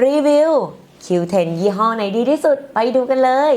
รีวิว Q10 ยี่ห้อไหนดีที่สุดไปดูกันเลย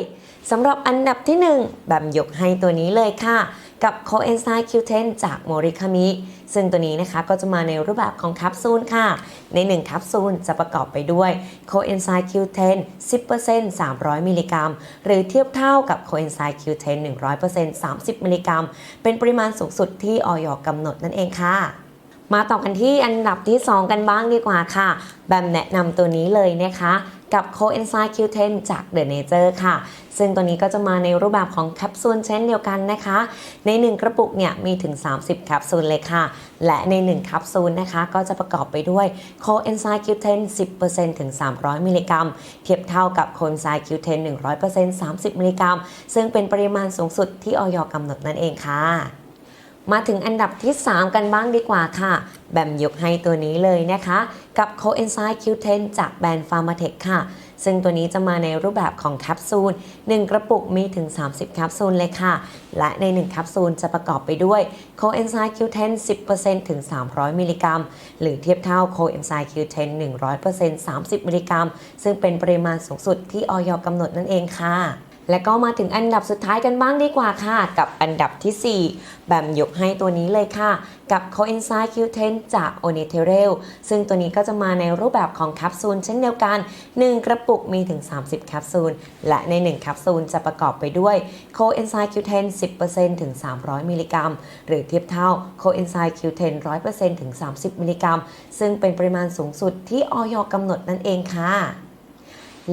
สำหรับอันดับที่1แบบยกให้ตัวนี้เลยค่ะ กับ Coenzyme Q10 จากโมริคามิ ซึ่งตัวนี้นะคะก็จะมาในรูปแบบของแคปซูลค่ะ ใน 1 แคปซูลจะประกอบไปด้วย Coenzyme Q10 10% 300 มิลลิกรัม หรือเทียบเท่ากับ Coenzyme Q10 100% 30 มิลลิกรัม เป็นปริมาณสูงสุดที่ออยกำหนดนั่นเองค่ะ มาต่อกันที่อันดับที่ 2 กันบ้างดีกว่าค่ะ แบมแนะนำตัวนี้เลยนะคะ กับ Coenzyme Q10 จาก The Nature ค่ะ ซึ่งตัวนี้ก็จะมาในรูปแบบของแคปซูลเช่นเดียวกันนะคะ ใน 1 กระปุกเนี่ยมีถึง 30 แคปซูลเลยค่ะ และใน 1 แคปซูลนะคะ ก็จะประกอบไปด้วย Coenzyme Q10 10%ถึง 300 มิลลิกรัม เทียบเท่ากับ Coenzyme Q10 100% 30 มิลลิกรัม ซึ่งเป็นปริมาณสูงสุดที่ออยกำหนดนั่นเองค่ะ มาถึงอันดับที่ 3 กันบ้างดีกว่าค่ะ แบมยกให้ตัวนี้เลยนะคะ กับ Coenzyme Q10 จากแบรนด์ Pharmatech ค่ะ ซึ่งตัวนี้จะมาในรูปแบบของแคปซูล 1 กระปุกมีถึง 30 แคปซูลเลยค่ะ และใน 1 แคปซูลจะประกอบไปด้วย Coenzyme Q10 10%ถึง 300 มิลลิกรัม หรือเทียบเท่า Coenzyme Q10 100% 30 มิลลิกรัม ซึ่งเป็นปริมาณสูงสุดที่ออยกำหนดนั่นเองค่ะ และก็มาถึงอันดับสุดท้ายกันบ้างดีกว่าค่ะ กับอันดับทีสี่ 4 แบมยกให้ตัวนี้เลยค่ะ กับ Coenzyme Q10 จาก o n i t e r e l ซึ่งตัวนี้ก็จะมาในรูปแบบของแคปซูลเช่นเดียวกัน 1 กระปุกมีถึง 30 แคปซูล และใน 1 แคปซูลจะประกอบไปด้วย Coenzyme Q10 10%ถึง 300 มิลลิกรัม หรือเทียบเท่า Coenzyme Q10 100%ถึง 30 มิลลิกรัม ซึ่งเป็นปริมาณสูงสุดที่ออยกำหนดนั่นเองค่ะ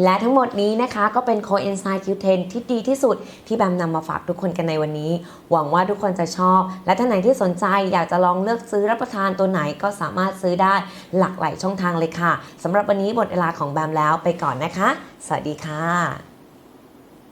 และทั้งหมดนี้นะคะก็เป็น Coenzyme Q10 ที่ดีที่สุดที่แบมนำมาฝากทุกคนกันในวันนี้ หวังว่าทุกคนจะชอบ และท่านไหนที่สนใจอยากจะลองเลือกซื้อรับประทานตัวไหนก็สามารถซื้อได้หลากหลายช่องทางเลยค่ะสำหรับวันนี้หมดเวลาของแบมแล้วไปก่อนนะคะ สวัสดีค่ะ